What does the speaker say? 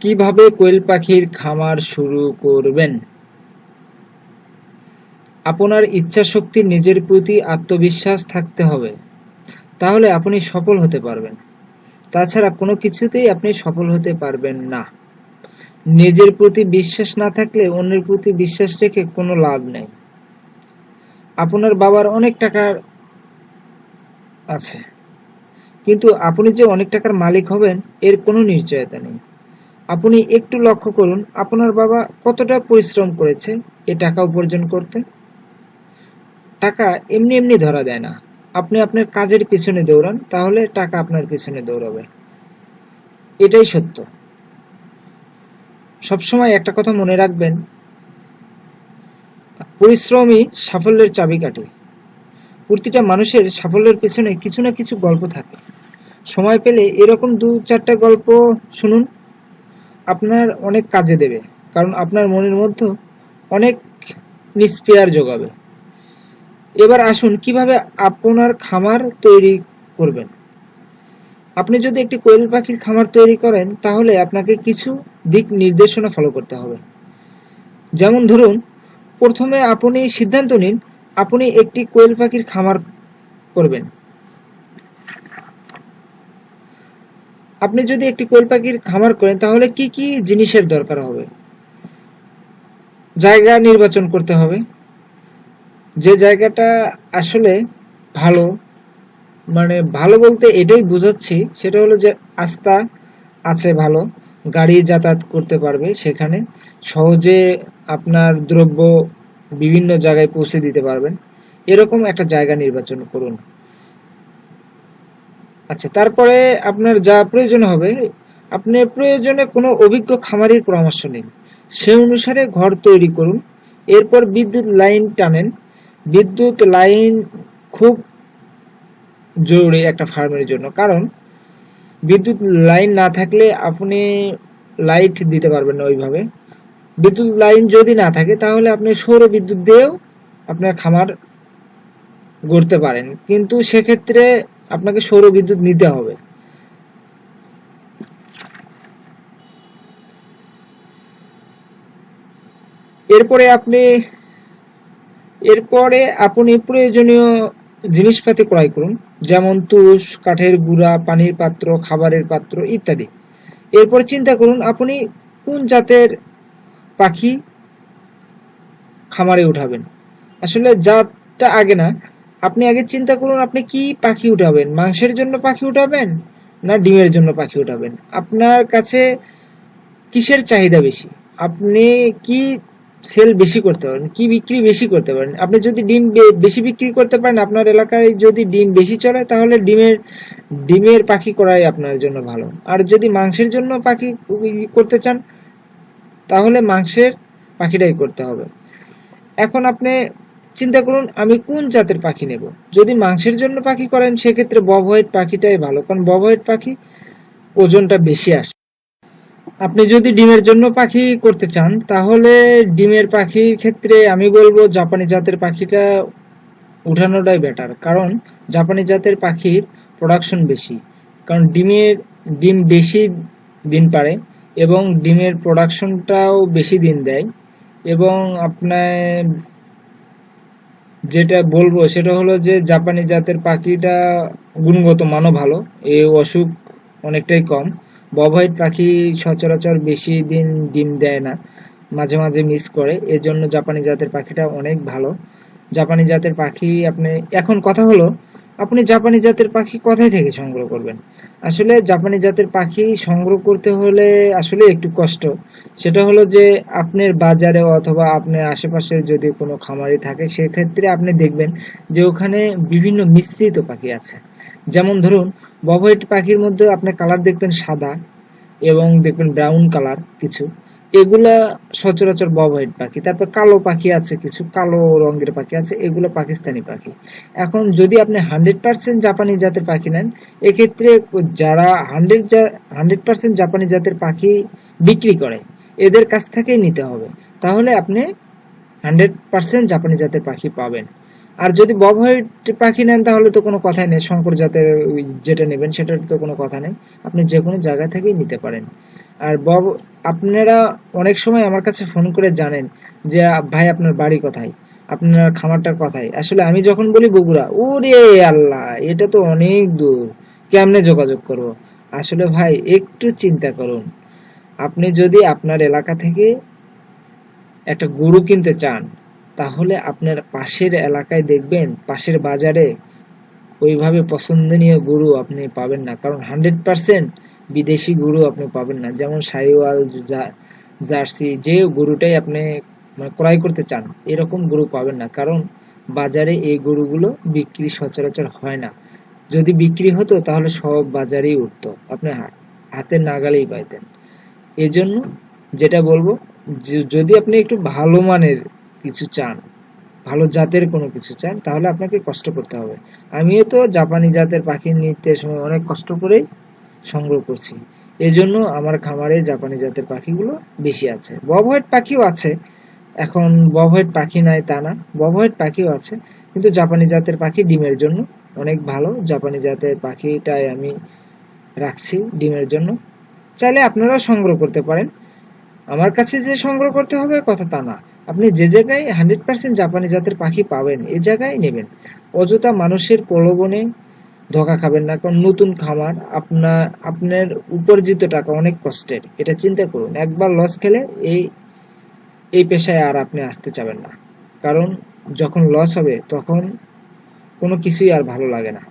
কীভাবে কোয়েল পাখির খামার শুরু করবেন? আপনার ইচ্ছাশক্তি, নিজের প্রতি আত্মবিশ্বাস থাকতে হবে। তাহলে আপনি সফল হতে পারবেন। তাছাড়া কোনো কিছুতেই আপনি সফল হতে পারবেন না। নিজের প্রতি বিশ্বাস না থাকলে অন্যের প্রতি বিশ্বাস রেখে কোনো লাভ নেই। আপনার বাবার অনেক টাকার আছে। কিন্তু আপনি যে অনেক টাকার মালিক হবেন, এর কোনো নিশ্চয়তা নেই। আপনি একটু লক্ষ্য করুন, আপনার বাবা কতটা পরিশ্রম করেছে এ টাকা উপার্জন করতে। টাকা এমনি এমনি ধরা দেয় না। আপনি আপনার কাজের পিছনে দৌড়ান, তাহলে টাকা আপনার পিছনে দৌড়াবে। এটাই সত্য। সবসময় একটা কথা মনে রাখবেন, পরিশ্রমই সাফল্যের চাবিকাঠি। প্রতিটা মানুষের সাফল্যের পেছনে কিছু না কিছু গল্প থাকে। সময় পেলে এরকম দু চারটা গল্প শুনুন। আপনার অনেক কাজে দেবে, কারণ আপনার মনের মধ্যে অনেক নিস্পেয়ার যোগাবে এবার আসুন, কীভাবে আপনার খামার তৈরি করবেন? আপনি যদি একটি কোয়েল পাখির খামার তৈরি করেন, তাহলে আপনাকে কিছু দিক নির্দেশনা ফলো করতে হবে। যেমন ধরুন, প্রথমে আপনি সিদ্ধান্ত নিন, আপনি একটি কোয়েল পাখির খামার করবেন। আপনি যদি একটি কোয়েল পাখির খামার করেন, তাহলে কি কি জিনিসের দরকার হবে? জায়গা নির্বাচন করতে হবে। যে জায়গাটা আসলে ভালো মানে ভালো বলতে এটাই বোঝাচ্ছি, সেটা হলো যে আস্থা আছে ভালো, গাড়ি যাতায়াত করতে পারবে সেখানে, সহজে আপনার দ্রব্য বিভিন্ন জায়গায় পৌঁছে দিতে পারবেন। এরকম একটা জায়গা নির্বাচন করুন। আচ্ছা তারপরে আপনার যা প্রয়োজন হবে, আপনি প্রয়োজনে কোনো অভিজ্ঞ খামারির পরামর্শ নিন। সে অনুসারে ঘর তৈরি করুন, এরপর বিদ্যুৎ লাইন টানেন। বিদ্যুৎ লাইন খুব জরুরি একটা ফার্মের জন্য, কারণ বিদ্যুৎ লাইন না থাকলে আপনি লাইট দিতে পারবেন না ওইভাবে। বিদ্যুৎ লাইন যদি না থাকে, তাহলে আপনি সৌর বিদ্যুৎ দিয়েও আপনার খামার গড়তে পারেন। কিন্তু সেক্ষেত্রে আপনাকে সৌর বিদ্যুৎ নিতে হবে। এরপরে আপনি এরপরে আপনি প্রয়োজনীয় জিনিসপাতি ক্রয় করুন, যেমন তুষ, কাঠের গুড়া, পানির পাত্র, খাবারের পাত্র ইত্যাদি। এরপর চিন্তা করুন, আপনি কোন জাতের পাখি খামারে উঠাবেন? আসলে জাতটা আগে না আপনি আগে চিন্তা করুন, আপনি কি পাখি উঠাবেন? মাংসের জন্য পাখি উঠাবেন না ডিমের জন্য পাখি উঠাবেন? আপনার কাছে কিসের চাহিদা বেশি? আপনি কি সেল বেশি করতে পারেন? কি বিক্রি বেশি করতে পারেন? আপনি যদি ডিম বেশি বিক্রি করতে পারেন, আপনার এলাকায় যদি ডিম বেশি চলে, তাহলে ডিমের ডিমের পাখি করাই আপনার জন্য ভালো। আর যদি মাংসের জন্য পাখি করতে চান, তাহলে মাংসের পাখিটাই করতে হবে। এখন আপনি চিন্তা করুন, আমি কোন জাতের পাখি নেব? যদি মাংসের জন্য পাখি করেন, সেক্ষেত্রে বব হোয়াইট পাখিটাই ভালো, কারণ বব পাখি ওজনটা বেশি আসে আপনি যদি ডিমের জন্য পাখি করতে চান, তাহলে ডিমের পাখির ক্ষেত্রে আমি বলব জাপানি জাতের পাখিটা উঠানোটাই বেটার কারণ জাপানি জাতের পাখির প্রোডাকশন বেশি। কারণ ডিমের, ডিম বেশি দিন পারে, এবং ডিমের প্রোডাকশনটাও বেশি দিন দেয়, এবং আপনার যেটা বলব সেটা হলো যে জাপানি জাতের পাখিটা গুণগত মানও ভালো, এ অসুখ অনেকটাই কম। বভয়েড পাখি সচরাচর বেশি দিন ডিম দেয় না, মাঝে মাঝে মিস করে, এজন্য জাপানি জাতের পাখিটা অনেক ভালো। জাপানি জাতের পাখি আপনি, এখন কথা হলো আপনি জাপানি জাতের পাখি কোথায় থেকে সংগ্রহ করবেন? আসলে জাপানি জাতের পাখি সংগ্রহ করতে হলে আসলে একটু কষ্ট। সেটা হলো যে আপনার বাজারে অথবা আপনার আশেপাশে যদি কোনো খামারি থাকে, সেক্ষেত্রে আপনি দেখবেন যে ওখানে বিভিন্ন মিশ্রিত পাখি আছে। যেমন ধরুন ববহাইট পাখির মধ্যে আপনি কালার দেখবেন সাদা এবং দেখবেন ব্রাউন কালার কিছু। এগুলা সচরাচর বব হোয়াইট পাখি, তারপর কালো পাখি আছে কিছু, কালো রঙের পাখি আছে, এগুলো পাকিস্তানি পাখি। এখন যদি আপনি হান্ড্রেড পার্সেন্ট জাপানি জাতের পাখি নেন, এক্ষেত্রে যারা হান্ড্রেড হান্ড্রেড পার্সেন্ট জাপানি জাতের পাখি বিক্রি করে, এদের কাছ থেকেই নিতে হবে। তাহলে আপনি হান্ড্রেড পার্সেন্ট জাপানি জাতের পাখি পাবেন। আর যদি বব হোয়াইট পাখি নেন, তাহলে তো কোনো কথাই নেই। শঙ্কর জাতের যেটা নেবেন, সেটার তো কোনো কথা নেই। আপনি যে কোনো জায়গা থেকেই নিতে পারেন। আর বব আপনারা অনেক সময় আমার কাছে ফোন করে জানেন যে, ভাই, আপনার বাড়ি কোথায়? আপনার খামারটার কথাই আসলে আমি যখন বলি বগুড়া, ওরে আল্লাহ, এটা তো অনেক দূর। কেমনে যোগাযোগ করব? আসলে ভাই, একটু চিন্তা করুন। আপনি যদি আপনার এলাকা থেকে একটা গরু কিনতে চান তাহলে আপনার পাশের এলাকায় দেখবেন, পাশের বাজারে ওইভাবে পছন্দনীয় গরু আপনি পাবেন না। কারণ হান্ড্রেড পার্সেন্ট বিদেশি গরু আপনি পাবেন না। যেমন সাইওয়াল জার্সি, যে গরুটাই আপনি মানে ক্রয় করতে চান, এরকম গরু পাবেন না। কারণ বাজারে এই গরুগুলো বিক্রি সচরাচর হয় না। যদি বিক্রি হতো, তাহলে সব বাজারেই উঠতো। আপনি হাতের নাগালেই পাইতেন। এজন্য যেটা বলব যদি আপনি একটু ভালো মানের কিছু চান, ভালো জাতের কোনো কিছু চান, তাহলে আপনাকে কষ্ট করতে হবে। আমিও তো জাপানি জাতের পাখি নিতে সময় অনেক কষ্ট করেই সংগ্রহ করছি। এজন্য আমার খামারে জাপানি জাতের পাখিগুলো বেশি আছে। বব হোয়াইট পাখিও আছে। এখন বব হোয়াইট পাখি নাই তা না। বব হোয়াইট পাখিও আছে। কিন্তু জাপানি জাতের পাখি ডিমের জন্য অনেক ভালো। জাপানি জাতের পাখিটাই আমি রাখছি ডিমের জন্য। চাইলে আপনারাও সংগ্রহ করতে পারেন। আমার কাছে যে সংগ্রহ করতে হবে কথা তা না। আপনি যে জায়গায় হান্ড্রেড পার্সেন্ট জাপানি জাতের পাখি পাবেন, এ জায়গায় নেবেন। অযথা মানুষের প্রলোভনে ধোকা খাবেন না, কারণ নতুন খামার আপনার আপনার উপার্জিত টাকা অনেক কষ্টের। এটা চিন্তা করুন, একবার লস খেলে এই এই পেশায় আর আপনি আসতে চাবেন না। কারণ যখন লস হবে তখন কোনো কিছুই আর ভালো লাগে না।